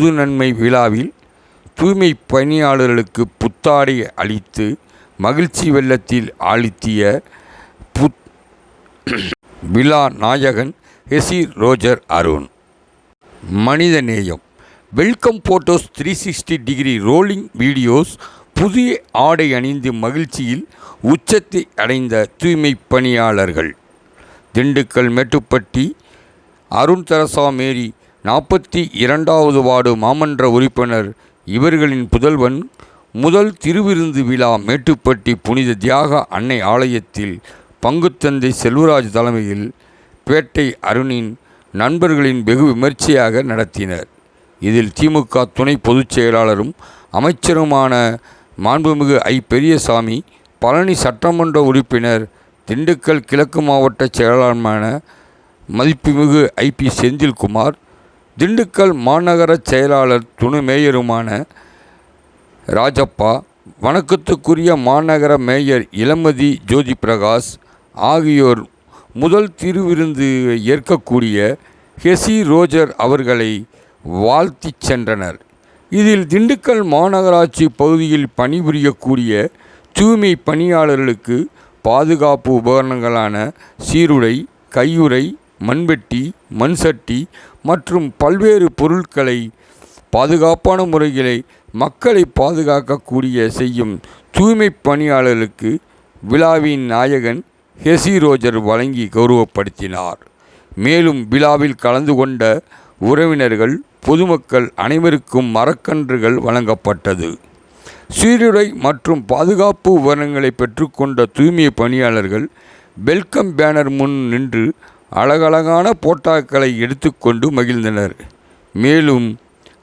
புது நன்மை விழாவில் தூய்மை பணியாளர்களுக்கு புத்தாடை அளித்து மகிழ்ச்சி வெள்ளத்தில் ஆழ்த்திய புத் விழா நாயகன் ஹெசி ரோஜர் அருண். மனிதநேயம் welcome photos three sixty degree rolling videos. புதிய ஆடை அணிந்து மகிழ்ச்சியில் உச்சத்தை அடைந்த தூய்மை பணியாளர்கள். திண்டுக்கல் மேட்டுப்பட்டி அருண் தெரசா மேரி நாற்பத்தி இரண்டாவது வார்டு மாமன்ற உறுப்பினர் இவர்களின் புதல்வன் முதல் திருவிருந்து விழா மேட்டுப்பட்டி புனித தியாக அன்னை ஆலயத்தில் பங்குத்தந்தை செல்வராஜ் தலைமையில் பேட்டை அருணின் நண்பர்களின் வெகு விமர்சையாக நடத்தினர். இதில் திமுக துணை பொதுச் செயலாளரும் அமைச்சருமான மாண்புமிகு ஐ. பெரியசாமி பழனி சட்டமன்ற உறுப்பினர் திண்டுக்கல் கிழக்கு மாவட்ட செயலாளருமான மதிப்புமிகு ஐபி செந்தில்குமார் திண்டுக்கல் மாநகர செயலாளர் துணை மேயருமான ராஜப்பா வணக்கத்துக்குரிய மாநகர மேயர் இளமதி ஜோதி பிரகாஷ் ஆகியோர் முதல் திருவிருந்து ஏற்கக்கூடிய ஹெசி ரோஜர் அவர்களை வாழ்த்திச் சென்றனர். இதில் திண்டுக்கல் மாநகராட்சி பகுதியில் பணிபுரியக்கூடிய தூய்மை பணியாளர்களுக்கு பாதுகாப்பு உபகரணங்களான சீருடை கையுறை மண்வெட்டி மண்சட்டி மற்றும் பல்வேறு பொருட்களை பாதுகாப்பான முறைகளை மக்களை பாதுகாக்கக்கூடிய செய்யும் தூய்மை பணியாளர்களுக்கு விழாவின் நாயகன் ஹெசி ரோஜர் வழங்கி கௌரவப்படுத்தினார். மேலும் விழாவில் கலந்து கொண்ட உறவினர்கள் பொதுமக்கள் அனைவருக்கும் மரக்கன்றுகள் வழங்கப்பட்டது. சீருடை மற்றும் பாதுகாப்பு விவரங்களை பெற்றுக்கொண்ட தூய்மை பணியாளர்கள் வெல்கம் பேனர் முன் நின்று அழகழகான போட்டாக்களை எடுத்துக்கொண்டு மகிழ்ந்தனர். மேலும்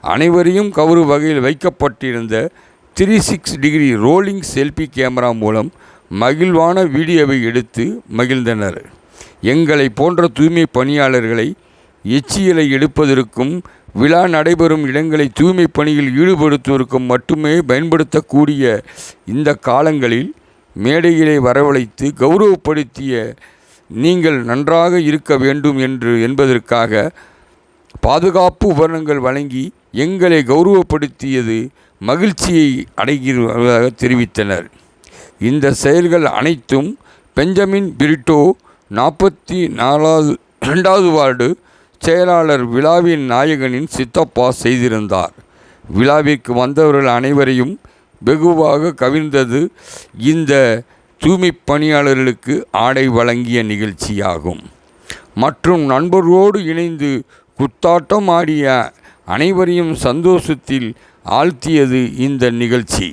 அனைவரையும் கவரும் வகையில் வைக்கப்பட்டிருந்த three six degree rolling selfie camera மூலம் மகிழ்வான வீடியோவை எடுத்து மகிழ்ந்தனர். எங்களை போன்ற தூய்மை பணியாளர்களை எச்சியலை எடுப்பதற்கும் விழா நடைபெறும் இடங்களை தூய்மை பணியில் ஈடுபடுத்துவதற்கும் மட்டுமே பயன்படுத்தக்கூடிய இந்த காலங்களில் மேடையிலே வரவழைத்து கௌரவப்படுத்திய நீங்கள் நன்றாக இருக்க வேண்டும் என்று என்பதற்காக பாதுகாப்பு உபகரணங்கள் வழங்கி எங்களை கௌரவப்படுத்தியது மகிழ்ச்சியை அடைகிறதாக தெரிவித்தனர். இந்த செயல்கள் அனைத்தும் பெஞ்சமின் பிரிட்டோ நாற்பத்தி நாலாவது ரெண்டாவது வார்டு செயலாளர் விழாவின் நாயகனின் சித்தப்பா செய்திருந்தார். விழாவிற்கு வந்தவர்கள் அனைவரையும் வெகுவாக கவிழ்ந்தது இந்த தூய்மை பணியாளர்களுக்கு ஆடை வழங்கிய நிகழ்ச்சியாகும். மற்றும் நண்பர்களோடு இணைந்து குத்தாட்டம் ஆடிய அனைவரையும் சந்தோஷத்தில் ஆழ்த்தியது இந்த நிகழ்ச்சி.